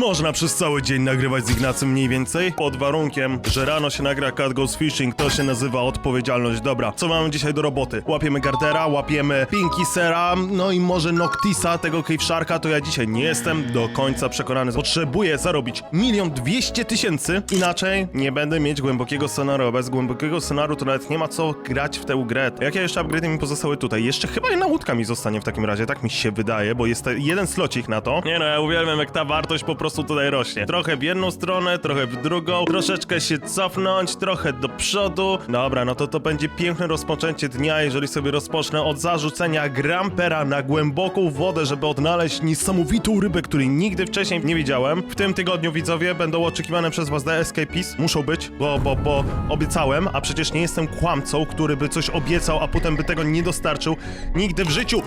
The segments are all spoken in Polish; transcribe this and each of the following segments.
można przez cały dzień nagrywać z Ignacym mniej więcej? Pod warunkiem, że rano się nagra Cat Goes Fishing, to się nazywa odpowiedzialność. Dobra, co mamy dzisiaj do roboty? Łapiemy Gardera, łapiemy Pinky Sera, no i może Noctisa, tego Cave to ja dzisiaj nie jestem do końca przekonany. Potrzebuję zarobić milion dwieście tysięcy, inaczej nie będę mieć głębokiego scenaru. a Bez głębokiego scenaru to nawet nie ma co grać w tę grę. Jakie jeszcze upgrade'y mi pozostały tutaj? Jeszcze chyba jedna łódka mi zostanie w takim razie, tak mi się wydaje, bo jest jeden slocik na to. Nie no, ja uwielbiam jak ta wartość po prostu tutaj rośnie. Trochę w jedną stronę, trochę w drugą, troszeczkę się cofnąć, trochę do przodu. Dobra, no to to będzie piękne rozpoczęcie dnia, jeżeli sobie rozpocznę od zarzucenia grampera na głęboką wodę, żeby odnaleźć niesamowitą rybę, której nigdy wcześniej nie widziałem. W tym tygodniu widzowie będą oczekiwane przez was The Escapees. Muszą być, bo, bo, bo obiecałem, a przecież nie jestem kłamcą, który by coś obiecał, a potem by tego nie dostarczył. Nigdy w życiu.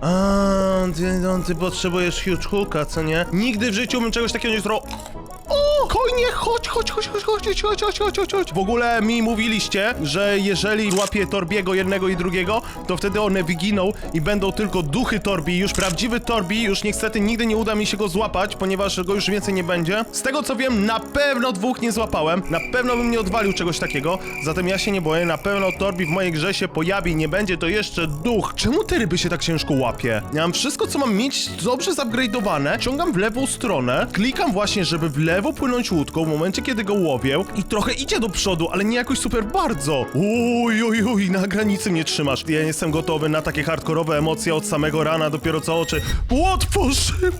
A, ty, no, ty potrzebujesz huge hooka, co nie? Nigdy w życiu bym czegoś takiego nie zrobił. O, kojnie, chodź, chodź, chodź, chodź, chodź, chodź, chodź, chodź, chodź, chodź, chodź. W ogóle mi mówiliście, że jeżeli złapię Torbiego jednego i drugiego, to wtedy one wyginą i będą tylko duchy Torbi. Już prawdziwy Torbi, już niestety nigdy nie uda mi się go złapać, ponieważ go już więcej nie będzie. Z tego co wiem, na pewno dwóch nie złapałem. Na pewno bym nie odwalił czegoś takiego. Zatem ja się nie boję, na pewno Torbi w mojej grze się pojawi, nie będzie to jeszcze duch. Czemu te ryby się tak ciężko łapie? Ja mam wszystko, co mam mieć dobrze zupgrade'owane, ciągam w lewą stronę, klikam właśnie, żeby w lewo płynąć łódką w momencie, kiedy go łowię i trochę idzie do przodu, ale nie jakoś super bardzo. Uj, uj, uj, na granicy mnie trzymasz. Ja nie jestem gotowy na takie hardkorowe emocje od samego rana, dopiero co oczy otworzyłem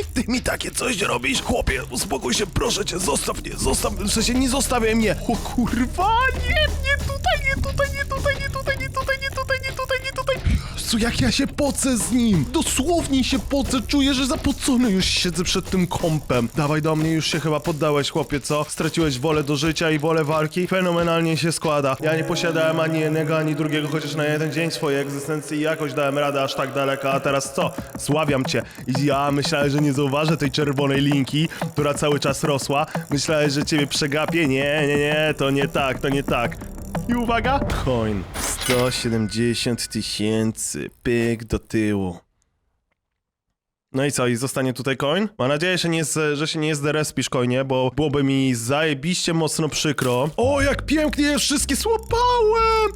i ty mi takie coś robisz? Chłopie, uspokój się, proszę cię, zostaw mnie, zostaw, w sensie nie zostawiaj mnie. O kurwa, nie, nie tutaj, nie tutaj, nie tutaj, nie tutaj, nie tutaj, nie tutaj, Jak ja się pocę z nim! Dosłownie się pocę, czuję, że zapocony już siedzę przed tym kąpem. Dawaj do mnie, już się chyba poddałeś, chłopie, co? Straciłeś wolę do życia i wolę walki? Fenomenalnie się składa. Ja nie posiadałem ani jednego, ani drugiego, chociaż na jeden dzień swojej egzystencji jakoś dałem radę aż tak daleko, a teraz co? Sławiam cię. I ja myślałem, że nie zauważę tej czerwonej linki, która cały czas rosła. Myślałem, że ciebie przegapię. Nie, nie, nie, to nie tak, to nie tak. I uwaga! Coin. 170 tysięcy. Pyk do tyłu. No i co, i zostanie tutaj coin? Mam nadzieję, że, nie że się nie zderespisz coinie, bo byłoby mi zajebiście mocno przykro. O, jak pięknie je wszystkie złapałem!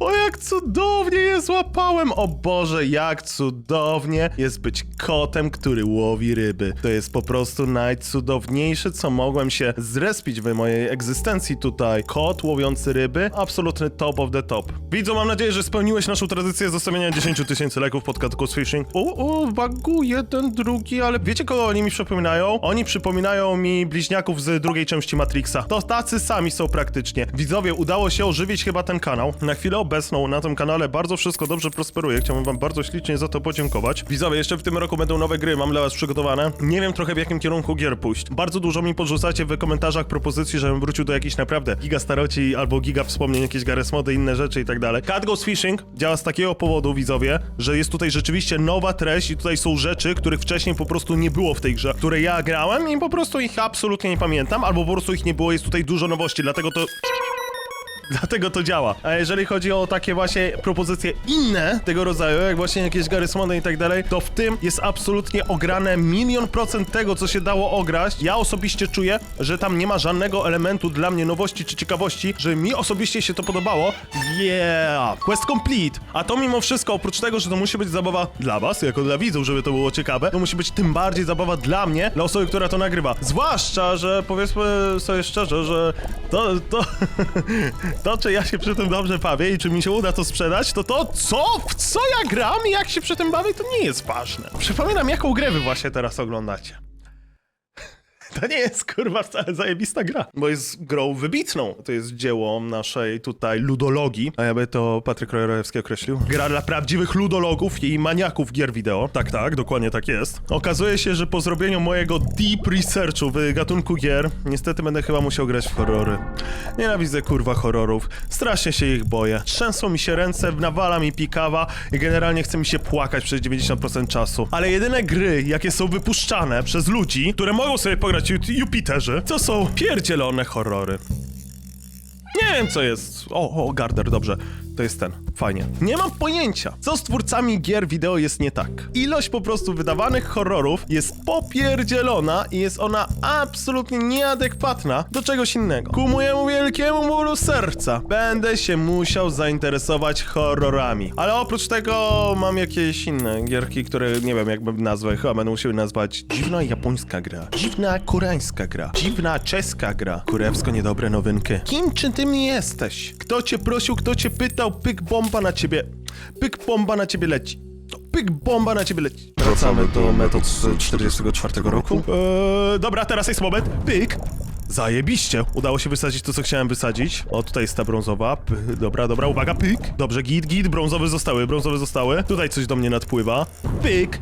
O, jak cudownie je złapałem! O Boże, jak cudownie jest być kotem, który łowi ryby. To jest po prostu najcudowniejsze, co mogłem się zrespić w mojej egzystencji tutaj. Kot łowiący ryby, absolutny top of the top. Widzą, mam nadzieję, że spełniłeś naszą tradycję zostawiania 10 tysięcy lajków pod Goes Fishing. O, o, wagu, jeden, drugi, ale wiecie kogo oni mi przypominają? Oni przypominają mi bliźniaków z drugiej części Matrixa. To tacy sami są praktycznie. Widzowie, udało się ożywić chyba ten kanał. Na chwilę obecną na tym kanale bardzo wszystko dobrze prosperuje. Chciałbym wam bardzo ślicznie za to podziękować. Widzowie, jeszcze w tym roku będą nowe gry, mam dla was przygotowane. Nie wiem trochę w jakim kierunku gier pójść. Bardzo dużo mi podrzucacie w komentarzach propozycji, żebym wrócił do jakichś naprawdę giga staroci albo giga wspomnień, jakieś Gareth Mody, inne rzeczy i tak dalej. Cat Goes Fishing działa z takiego powodu, widzowie, że jest tutaj rzeczywiście nowa treść i tutaj są rzeczy, których wcześniej po prostu nie było w tej grze, które ja grałem i po prostu ich absolutnie nie pamiętam, albo po prostu ich nie było, jest tutaj dużo nowości, dlatego to... Dlatego to działa. A jeżeli chodzi o takie właśnie propozycje inne tego rodzaju, jak właśnie jakieś Gary Smony i tak dalej, to w tym jest absolutnie ograne milion procent tego, co się dało ograć. Ja osobiście czuję, że tam nie ma żadnego elementu dla mnie nowości czy ciekawości, że mi osobiście się to podobało. Yeah! Quest complete! A to mimo wszystko, oprócz tego, że to musi być zabawa dla was, jako dla widzów, żeby to było ciekawe, to musi być tym bardziej zabawa dla mnie, dla osoby, która to nagrywa. Zwłaszcza, że powiedzmy sobie szczerze, że to, to, to czy ja się przy tym dobrze bawię i czy mi się uda to sprzedać, to to co, w co ja gram i jak się przy tym bawię, to nie jest ważne. Przypominam, jaką grę wy właśnie teraz oglądacie. To nie jest kurwa wcale zajebista gra, bo jest grą wybitną. To jest dzieło naszej tutaj ludologii, a ja by to Patryk Rojorowski określił. Gra dla prawdziwych ludologów i maniaków gier wideo. Tak, tak, dokładnie tak jest. Okazuje się, że po zrobieniu mojego deep researchu w gatunku gier, niestety będę chyba musiał grać w horrory. Nienawidzę kurwa horrorów, strasznie się ich boję. Trzęsą mi się ręce, nawala mi pikawa i generalnie chce mi się płakać przez 90% czasu. Ale jedyne gry, jakie są wypuszczane przez ludzi, które mogą sobie pograć w Jupiterze, to są pierdzielone horrory. Nie wiem co jest. O, o, Garder, dobrze. To jest ten. Fajnie. Nie mam pojęcia, co z twórcami gier wideo jest nie tak. Ilość po prostu wydawanych horrorów jest popierdzielona i jest ona absolutnie nieadekwatna do czegoś innego. Ku mojemu wielkiemu bólu serca będę się musiał zainteresować horrorami. Ale oprócz tego mam jakieś inne gierki, które nie wiem jak bym nazwać, chyba będę musiał nazwać dziwna japońska gra, dziwna koreańska gra, dziwna czeska gra, kurewsko niedobre nowynki. Kim czy ty mi jesteś? Kto cię prosił, kto cię pytał, pyk bomba na ciebie, pyk bomba na ciebie leci. To Pyk bomba na ciebie leci. Wracamy do metod z 44 roku. Eee, dobra, teraz jest moment. Pyk. Zajebiście. Udało się wysadzić to, co chciałem wysadzić. O, tutaj jest ta brązowa. P dobra, dobra, uwaga, pyk. Dobrze, git, git, brązowe zostały, brązowe zostały. Tutaj coś do mnie nadpływa. Pyk.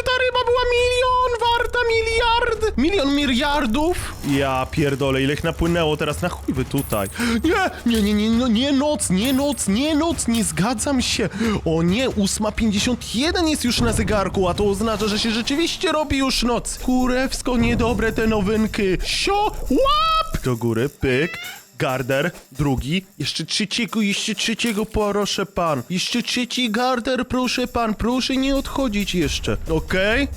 Czy ta ryba była milion warta, miliard? Milion miliardów? Ja pierdolę, ile ich napłynęło teraz na chuj wy tutaj. Nie, nie, nie, nie, no, nie noc, nie noc, nie noc, nie zgadzam się. O nie, 8.51 jest już na zegarku, a to oznacza, że się rzeczywiście robi już noc. Kurewsko niedobre te nowynki. Sio, łap! Do góry, pyk. Garder, drugi, jeszcze trzeciego, jeszcze trzeciego, proszę pan. Jeszcze trzeci garder, proszę pan, proszę nie odchodzić jeszcze, okej?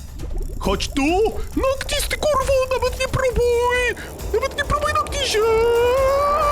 Chodź tu! Noctis, ty kurwo, nawet nie próbuj! Nawet nie próbuj, Noctisie! O, i tak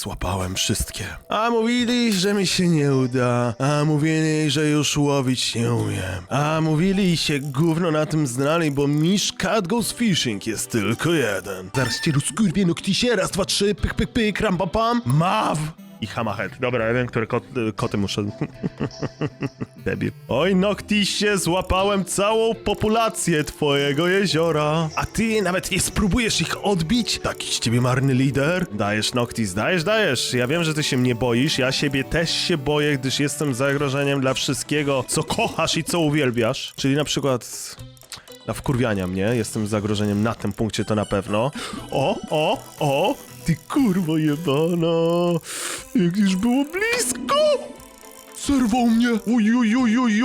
złapałem wszystkie. A mówili, że mi się nie uda. A mówili, że już łowić nie umiem. A mówili się gówno na tym znali, bo Misz Cat Goes Fishing jest tylko jeden. Zaraz cię rozkurwię, Noctisie, raz, dwa, trzy, pyk, pyk, pyk, ram, pam, pam. Maw! I Hammerhead. Dobra, ja wiem, które kot, koty muszę... Debil. Oj, Noctisie, złapałem całą populację twojego jeziora. A ty nawet nie spróbujesz ich odbić? Taki z ciebie marny lider? Dajesz, Noctis, dajesz, dajesz. Ja wiem, że ty się mnie boisz, ja siebie też się boję, gdyż jestem zagrożeniem dla wszystkiego, co kochasz i co uwielbiasz. Czyli na przykład... Na wkurwiania mnie, jestem zagrożeniem na tym punkcie to na pewno. O, o, o! Ty kurwo jebana! Jak już było blisko! Zerwał mnie!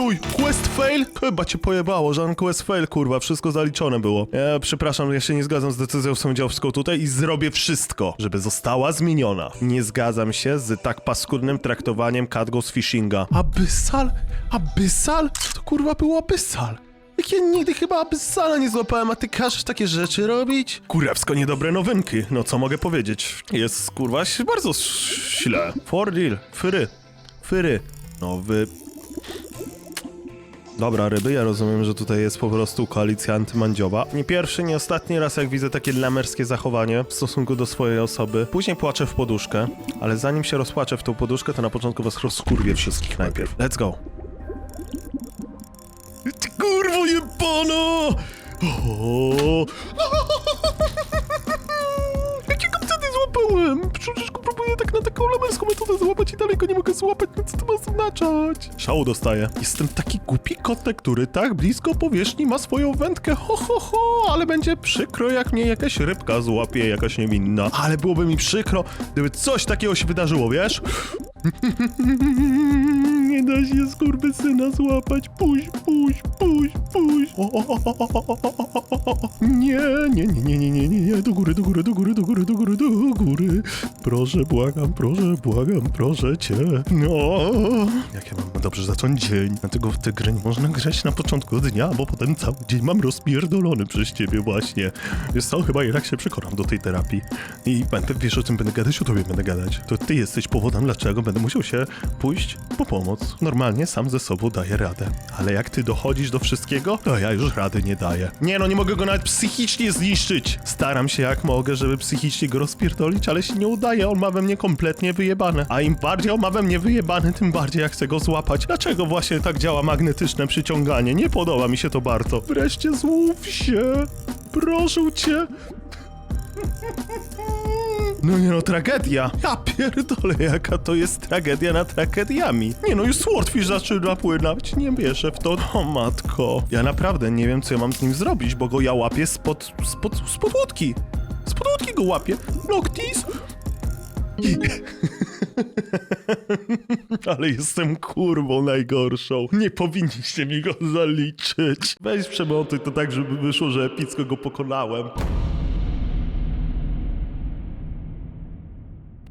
Oj! Quest fail? Chyba cię pojebało, żaden quest fail, kurwa, wszystko zaliczone było. Ja przepraszam, ja się nie zgadzam z decyzją sędziowską tutaj i zrobię wszystko, żeby została zmieniona. Nie zgadzam się z tak paskudnym traktowaniem Catgos Fishinga. Abyssal? Abyssal? To kurwa było Abyssal. Jak ja nigdy chyba Abyssala nie złapałem, a ty każesz takie rzeczy robić? Kurewsko niedobre nowynki, no co mogę powiedzieć? Jest kurwa bardzo źle. For deal, fyry, fyry. Nowy... Dobra, ryby, ja rozumiem, że tutaj jest po prostu koalicja antymandziowa. Nie pierwszy, nie ostatni raz, jak widzę takie lamerskie zachowanie w stosunku do swojej osoby. Później płaczę w poduszkę, ale zanim się rozpłaczę w tą poduszkę, to na początku was rozkurwię wszystkich najpierw. Let's go. Kurwo jebano! O! Jakiego wtedy złapałem? Przecież go próbuję tak na taką lamerską metodę złapać i dalej go nie mogę złapać, no co to ma oznaczać? Szału dostaję. Jestem taki głupi kotek, który tak blisko powierzchni ma swoją wędkę, ho ho ho, ale będzie przykro, jak mnie jakaś rybka złapie, jakaś niewinna. Ale byłoby mi przykro, gdyby coś takiego się wydarzyło, wiesz? Nie da się skurwysyna złapać. Puść, puść, puść, puść. Nie, nie, nie, nie, nie, nie, nie, nie. Do góry, do góry, do góry, do góry, do góry, do góry. Proszę, błagam, proszę, błagam, proszę cię. No. Jak ja mam dobrze zacząć dzień? Dlatego w tę grę nie można grać na początku dnia, bo potem cały dzień mam rozpierdolony przez ciebie właśnie. Wiesz co, chyba jednak się przekonam do tej terapii. I będę, wiesz o czym będę gadać, o tobie będę gadać. To ty jesteś powodem, dlaczego będę musiał się pójść po pomoc. Normalnie sam ze sobą daję radę. Ale jak ty dochodzisz do wszystkiego, to ja już rady nie daję. Nie no, nie mogę go nawet psychicznie zniszczyć. Staram się jak mogę, żeby psychicznie go rozpierdolić, ale się nie udaje. On ma we mnie kompletnie wyjebane. A im bardziej on ma we mnie wyjebane, tym bardziej ja chcę go złapać. Dlaczego właśnie tak działa magnetyczne przyciąganie? Nie podoba mi się to bardzo. Wreszcie złów się. Proszę cię. No nie no, tragedia. Ja pierdolę, jaka to jest tragedia na tragediami. Nie no, już Swordfish zaczyna płynąć, nie wierzę w to. O matko. Ja naprawdę nie wiem, co ja mam z nim zrobić, bo go ja łapię spod, spod, spod łódki. Spod łódki go łapię. Noctis. Ale jestem kurwą najgorszą. Nie powinniście mi go zaliczyć. Weź przemoty to tak, żeby wyszło, że epicko go pokonałem.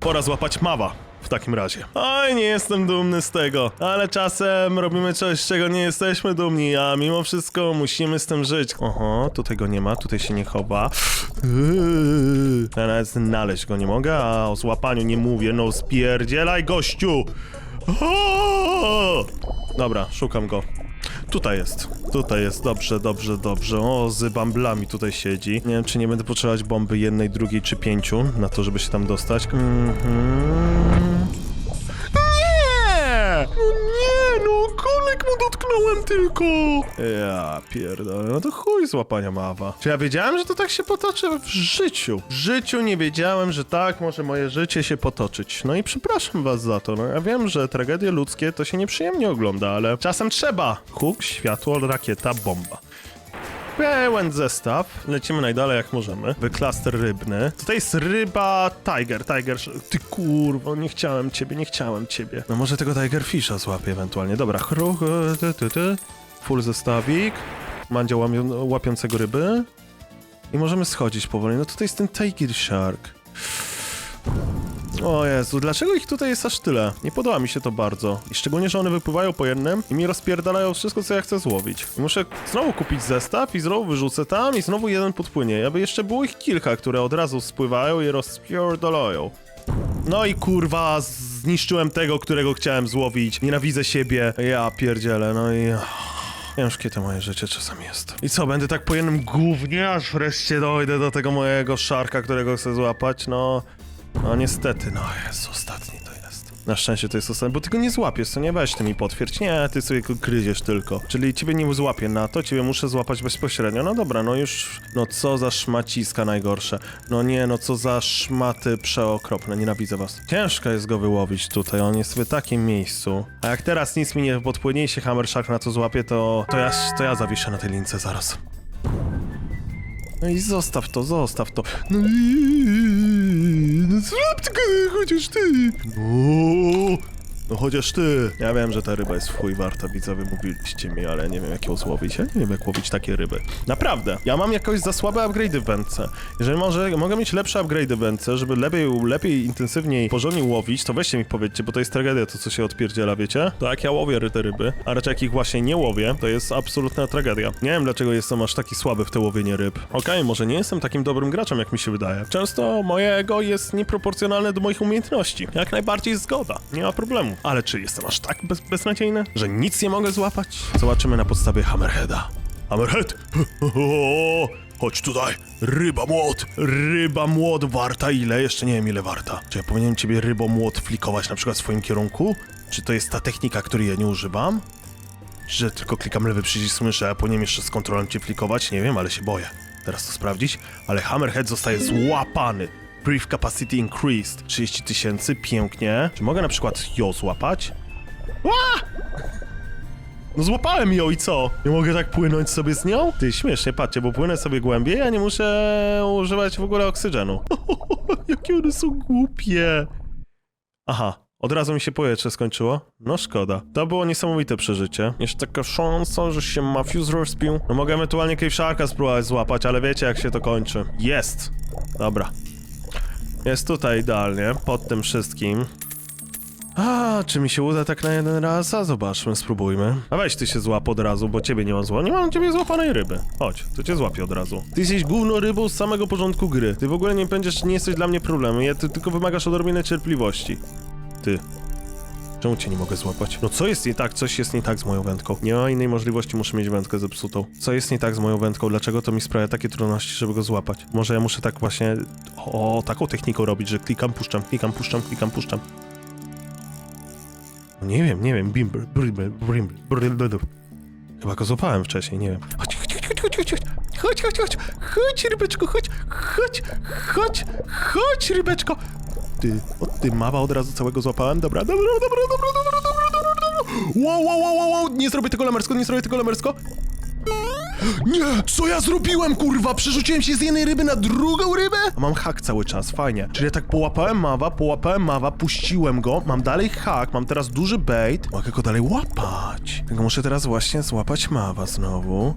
Pora złapać mawa. w takim razie. Oj, nie jestem dumny z tego, ale czasem robimy coś, czego nie jesteśmy dumni, a mimo wszystko musimy z tym żyć. Oho, tutaj go nie ma, tutaj się nie chowa. Yy, nawet znaleźć go nie mogę, a o złapaniu nie mówię, no spierdzielaj gościu! Dobra, szukam go. Tutaj jest, tutaj jest, dobrze, dobrze, dobrze. O, z bamblami tutaj siedzi. Nie wiem, czy nie będę potrzebować bomby jednej, drugiej czy pięciu na to, żeby się tam dostać. Mhm. Nie! No nie, kolek mu dotknąłem tylko! Ja pierdolę, no to chuj złapania mawa. Czy ja wiedziałem, że to tak się potoczy w życiu? W życiu nie wiedziałem, że tak może moje życie się potoczyć. No i przepraszam was za to, no ja wiem, że tragedie ludzkie to się nieprzyjemnie ogląda, ale czasem trzeba. Huk, światło, rakieta, bomba. Pełen zestaw. Lecimy najdalej jak możemy. Wyklaster rybny. Tutaj jest ryba Tiger. Tiger. Ty kurwo, nie chciałem ciebie, nie chciałem ciebie. No może tego Tiger Fisha złapię ewentualnie. Dobra, chruch, e, ty, ty, ty. Full zestawik. Mandzia łamią, łapiącego ryby. I możemy schodzić powoli. No tutaj jest ten Tiger Shark. O Jezu, dlaczego ich tutaj jest aż tyle? Nie podoba mi się to bardzo. I szczególnie, że one wypływają po jednym i mi rozpierdalają wszystko, co ja chcę złowić. I muszę znowu kupić zestaw i znowu wyrzucę tam i znowu jeden podpłynie. Aby jeszcze było ich kilka, które od razu spływają i rozpierdalają. No i kurwa, zniszczyłem tego, którego chciałem złowić. Nienawidzę siebie. Ja pierdzielę, no i... Ciężkie to moje życie czasami jest. I co, będę tak po jednym gównie, aż wreszcie dojdę do tego mojego szarka, którego chcę złapać? No, no niestety, no jest ostatni to jest. Na szczęście to jest ostatni, bo ty go nie złapiesz, co nie weź ty mi potwierdź. Nie, ty sobie go gryziesz tylko. Czyli ciebie nie złapię na to, ciebie muszę złapać bezpośrednio. No dobra, no już, no co za szmaciska najgorsze. No nie, no co za szmaty przeokropne, nienawidzę was. Ciężko jest go wyłowić tutaj, on jest w takim miejscu. A jak teraz nic mi nie podpłynie i się Hammer Shark na to złapie, to, to, ja, to ja zawiszę na tej lince zaraz. No i zostaw to, zostaw to. No i... No zrób tylko, chociaż ty. No, no chociaż ty. Ja wiem, że ta ryba jest w chuj warta, widzowie mówiliście mi, ale nie wiem jak ją złowić. Ja nie wiem jak łowić takie ryby. Naprawdę. Ja mam jakoś za słabe upgrade'y w wędce. Jeżeli może, mogę mieć lepsze upgrade'y w wędce, żeby lepiej, lepiej, intensywniej, porządnie łowić, to weźcie mi powiedzcie, bo to jest tragedia to, co się odpierdziela, wiecie? To jak ja łowię te ryby, a raczej jak ich właśnie nie łowię, to jest absolutna tragedia. Nie wiem, dlaczego jestem aż taki słaby w te łowienie ryb. Okej, może nie jestem takim dobrym graczem, jak mi się wydaje. Często moje ego jest nieproporcjonalne do moich umiejętności. Jak najbardziej zgoda, nie ma problemu. Ale czy jestem aż tak bez beznadziejny, że nic nie mogę złapać? Zobaczymy na podstawie Hammerheada. Hammerhead! Chodź tutaj! Ryba młot! Ryba młot warta ile? Jeszcze nie wiem ile warta. Czy ja powinienem ciebie rybo młot flikować na przykład w swoim kierunku? Czy to jest ta technika, której ja nie używam? Że tylko klikam lewy przycisk myszy, a powinienem jeszcze z kontrolą cię flikować? Nie wiem, ale się boję. Teraz to sprawdzić. Ale Hammerhead zostaje złapany. Brief capacity increased. 30 tysięcy, pięknie. Czy mogę na przykład ją złapać? Ła! No złapałem ją i co? Nie mogę tak płynąć sobie z nią? Ty, śmiesznie, patrzcie, bo płynę sobie głębiej, a nie muszę używać w ogóle oksygenu. Jakie one są głupie. Aha, od razu mi się powietrze skończyło. No szkoda. To było niesamowite przeżycie. Jeszcze taka szansa, że się Mafius rozpił. No mogę ewentualnie Cave Sharka spróbować złapać, ale wiecie jak się to kończy. Jest! Dobra. Jest tutaj idealnie, pod tym wszystkim. A, czy mi się uda tak na jeden raz? A zobaczmy, spróbujmy. A weź ty się złap od razu, bo ciebie nie mam zła. Nie mam ciebie złapanej ryby. Chodź, to cię złapię od razu. Ty jesteś główną rybą z samego początku gry. Ty w ogóle nie będziesz, nie jesteś dla mnie problemem. Ja, ty tylko wymagasz odrobiny cierpliwości. Ty. Czemu cię nie mogę złapać? No co jest nie tak? Coś jest nie tak z moją wędką. Nie ma innej możliwości, muszę mieć wędkę zepsutą. Co jest nie tak z moją wędką? Dlaczego to mi sprawia takie trudności, żeby go złapać? Może ja muszę tak właśnie... O, taką techniką robić, że klikam, puszczam, klikam, puszczam, klikam, puszczam. No Nie wiem, nie wiem, bimber, brimber, brimber, brimber. Chyba go złapałem wcześniej, nie wiem. Chodź, chodź, chodź, chodź, chodź, chodź, chodź, chodź, chodź, rybeczko, chodź, chodź, chodź, chodź, rybeczko ty, o ty, od razu całego złapałem. Dobra, dobra, dobra, dobra, dobra, dobra, dobra, dobra. Wow, wow, wow, wow, wow, nie zrobię tego lamersko, nie zrobię tego lamersko. Nie! Co ja zrobiłem, kurwa? Przerzuciłem się z jednej ryby na drugą rybę? A mam hak cały czas, fajnie. Czyli ja tak połapałem mawa, połapałem mawa, puściłem go, mam dalej hak, mam teraz duży bait. Mogę go dalej łapać. Tylko muszę teraz właśnie złapać mawa znowu.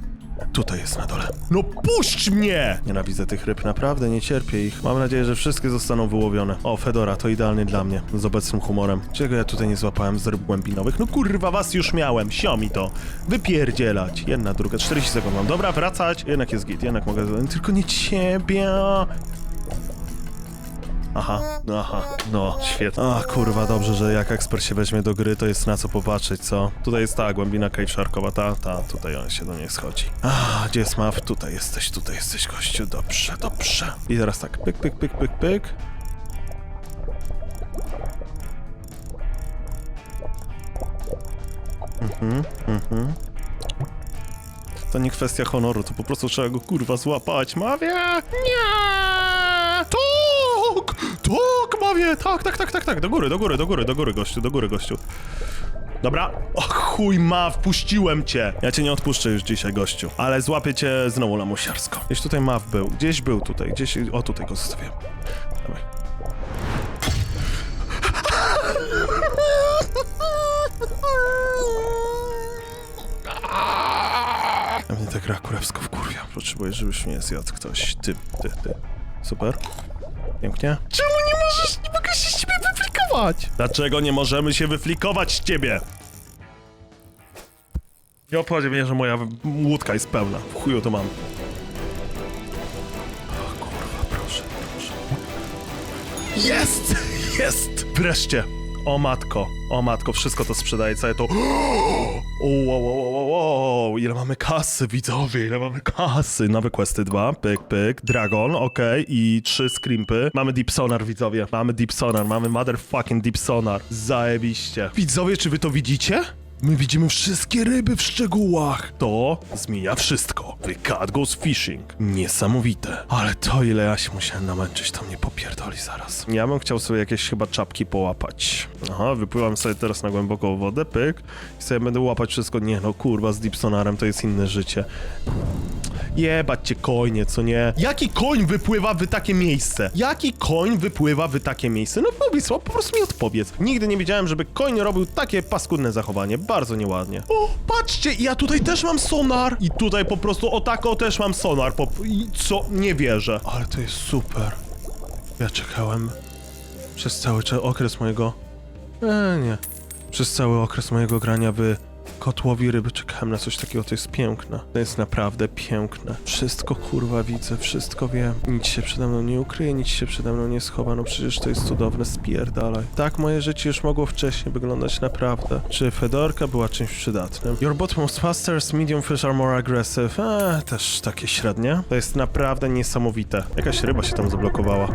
Tutaj jest na dole. No puść mnie! Nienawidzę tych ryb, naprawdę nie cierpię ich. Mam nadzieję, że wszystkie zostaną wyłowione. O, Fedora, to idealny dla mnie, z obecnym humorem. Czego ja tutaj nie złapałem z ryb głębinowych? No kurwa, was już miałem, sio mi to. Wypierdzielać. Jedna, druga, 40 sekund mam. Dobra, wracać. Jednak jest git, jednak mogę... Tylko nie ciebie. Aha, no aha, no, świetnie. A kurwa, dobrze, że jak ekspert się weźmie do gry, to jest na co popatrzeć, co? Tutaj jest ta głębina cave ta, ta, tutaj on się do niej schodzi. A, gdzie jest map? Tutaj jesteś, tutaj jesteś, gościu, dobrze, dobrze. I teraz tak, pyk, pyk, pyk, pyk, pyk. Mhm, mhm. To nie kwestia honoru, to po prostu trzeba go kurwa złapać. Mawie! Nie! Tak! Tak, Mawie! Tak, tak, tak, tak, tak. Do góry, do góry, do góry, do góry, gościu, do góry, gościu. Dobra. O chuj, ma, wpuściłem cię. Ja cię nie odpuszczę już dzisiaj, gościu. Ale złapię cię znowu lamusiarsko. Gdzieś tutaj Maw był, gdzieś był tutaj, gdzieś... O, tutaj go zostawiłem. Dawaj. A mnie ta gra kurewsko wkurwia. Potrzebuję, żebyś mnie zjadł ktoś. Ty, ty, ty. Super. Pięknie. Czemu wyflikować? Dlaczego nie możemy się wyflikować z ciebie? Nie obchodzi mnie, że moja łódka jest pełna. W chuju to mam. O kurwa, proszę, proszę. Jest! Jest! Wreszcie! O matko, o matko, wszystko to sprzedaje, całe to... Wow, wow, wow, ile mamy kasy, widzowie, ile mamy kasy. Nowe questy 2, pyk, pyk, Dragon, okej, i trzy screampy. Mamy Deep Sonar, widzowie, mamy Deep Sonar, mamy motherfucking Deep Sonar. Zajebiście. Widzowie, czy wy to widzicie? My widzimy wszystkie ryby w szczegółach. To zmienia wszystko. The cat goes fishing. Niesamowite. Ale to ile ja się musiałem namęczyć, to mnie popierdoli zaraz. Ja bym chciał sobie jakieś chyba czapki połapać. Aha, wypływam sobie teraz na głęboką wodę, pyk. I sobie będę łapać wszystko. Nie no, kurwa, z Deepsonarem to jest inne życie. Jebać cię konie, co nie? Jaki koń wypływa w takie miejsce? Jaki koń wypływa w takie miejsce? No powiedz, po prostu mi odpowiedz. Nigdy nie wiedziałem, żeby koń robił takie paskudne zachowanie. Bardzo nieładnie. O, patrzcie, ja tutaj też mam sonar. I tutaj po prostu o tako też mam sonar. Po... I co? Nie wierzę. Ale to jest super. Ja czekałem przez cały okres mojego... E, nie. Przez cały okres mojego grania w kotłowi ryby czekałem na coś takiego, to jest piękne. To jest naprawdę piękne. Wszystko kurwa widzę, wszystko wiem. Nic się przede mną nie ukryje, nic się przede mną nie schowa, no przecież to jest cudowne, spierdalaj. Tak moje życie już mogło wcześniej wyglądać naprawdę. Czy Fedorka była czymś przydatnym? Your bot most fasters, medium fish are more aggressive. Eee, też takie średnie. To jest naprawdę niesamowite. Jakaś ryba się tam zablokowała.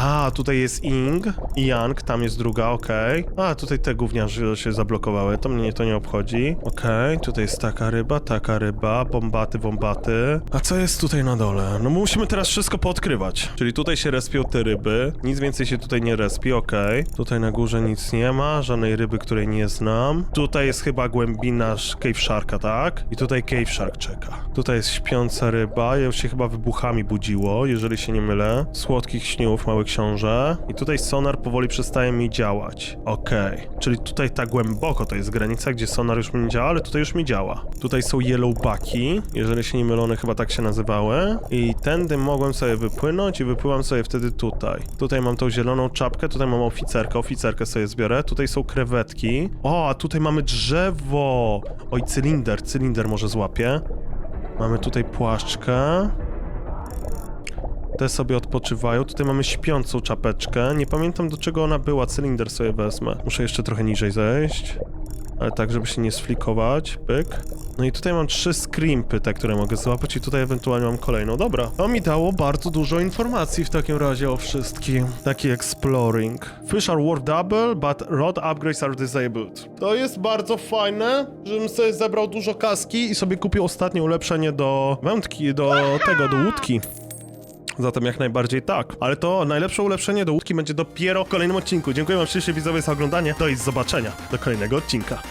A, tutaj jest Ing i Yang, tam jest druga, okej. A, tutaj te gówniarze się zablokowały, to mnie to nie obchodzi. Okej, tutaj jest taka ryba, taka ryba, bombaty, bombaty. A co jest tutaj na dole? No musimy teraz wszystko poodkrywać. Czyli tutaj się respią te ryby, nic więcej się tutaj nie respi, okej. Tutaj na górze nic nie ma, żadnej ryby, której nie znam. Tutaj jest chyba głębina Cave Sharka, tak? I tutaj Cave Shark czeka. Tutaj jest śpiąca ryba, już się chyba wybuchami budziło, jeżeli się nie mylę. Słodkich śniów, mały książę. I tutaj sonar powoli przestaje mi działać. Okej. Czyli tutaj tak głęboko to jest granica, gdzie sonar już mi nie działa, ale tutaj już mi działa. Tutaj są yellowbacki, jeżeli się nie mylę, one chyba tak się nazywały. I tędy mogłem sobie wypłynąć i wypływam sobie wtedy tutaj. Tutaj mam tą zieloną czapkę, tutaj mam oficerkę, oficerkę sobie zbiorę. Tutaj są krewetki. O, a tutaj mamy drzewo! Oj, cylinder, cylinder może złapię. Mamy tutaj płaszczkę. Te sobie odpoczywają. Tutaj mamy śpiącą czapeczkę. Nie pamiętam do czego ona była. Cylinder sobie wezmę. Muszę jeszcze trochę niżej zejść. Ale tak, żeby się nie sflikować. Pyk. No i tutaj mam trzy screampy, te, które mogę złapać i tutaj ewentualnie mam kolejną. Dobra. To mi dało bardzo dużo informacji w takim razie o wszystkim. Taki exploring. Fish are worth double, but rod upgrades are disabled. To jest bardzo fajne, żebym sobie zebrał dużo kaski i sobie kupił ostatnie ulepszenie do wędki, do tego, do łódki. Zatem jak najbardziej tak. Ale to najlepsze ulepszenie do łódki będzie dopiero w kolejnym odcinku. Dziękuję wam ślicznie widzowie za oglądanie. Do i zobaczenia do kolejnego odcinka.